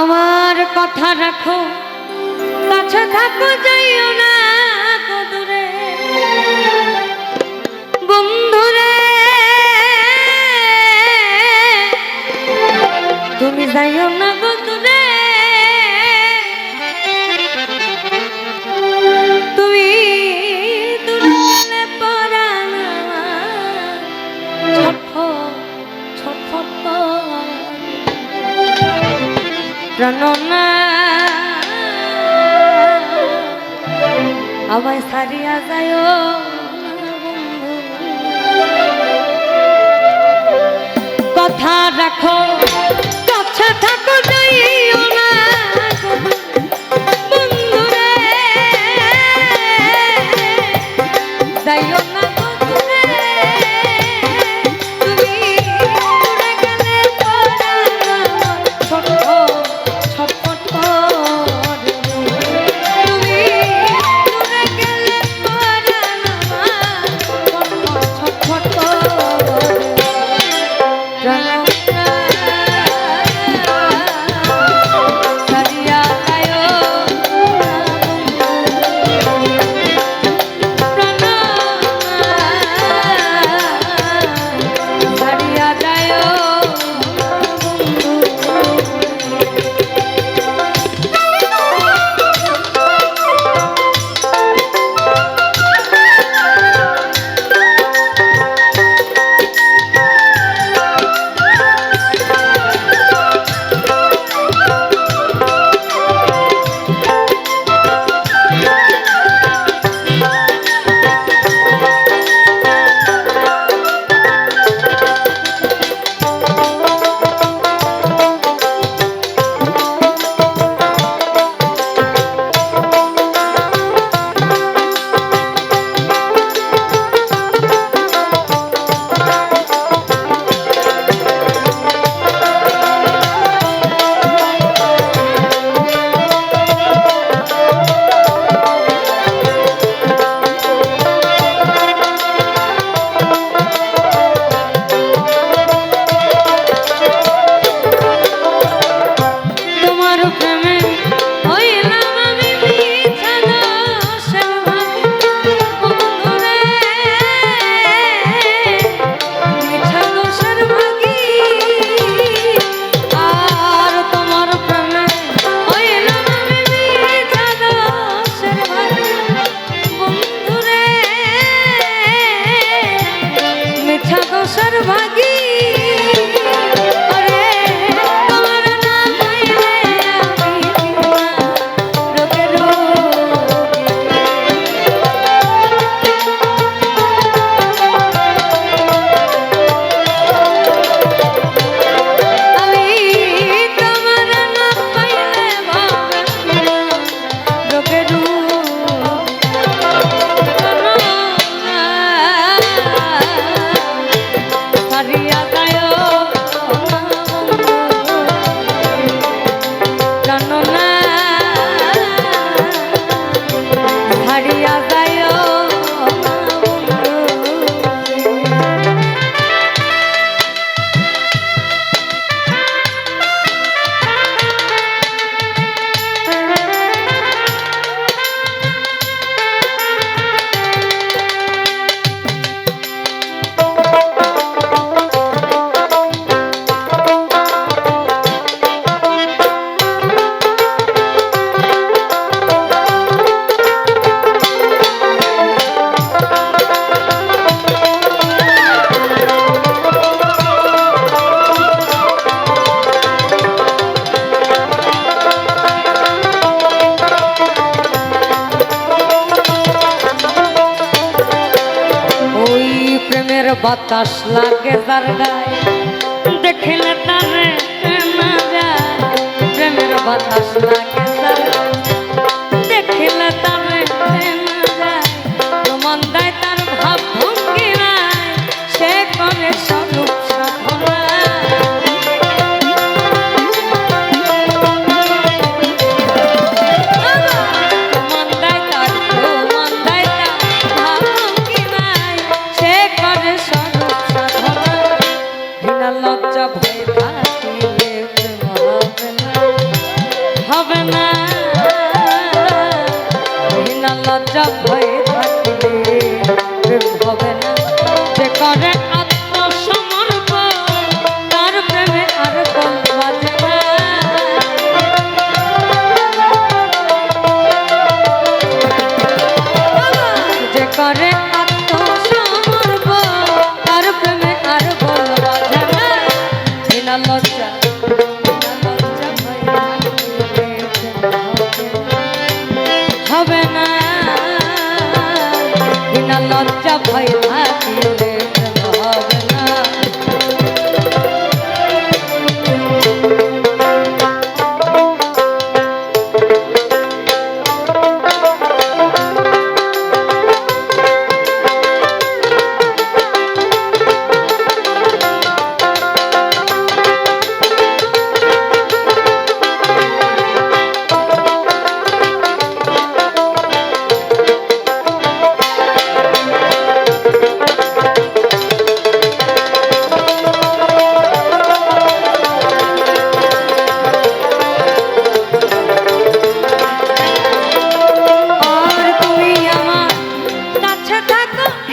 আমার কথা রাখো। কাছে থাকো যাইও না দূরে। বন্ধুরে তুমি যাইও না গো ছাড়িয়া যায় কথা রাখো। বাতাস লাগে তার গায়ে। দেখলে তার প্রেমের বাতাস লাগে। লজ্জা ভয় থাকিলে হবে না বিনা লজ্জা ভয় থাকিলে হবে না যে করে আচ্ছা, কাছে থাকো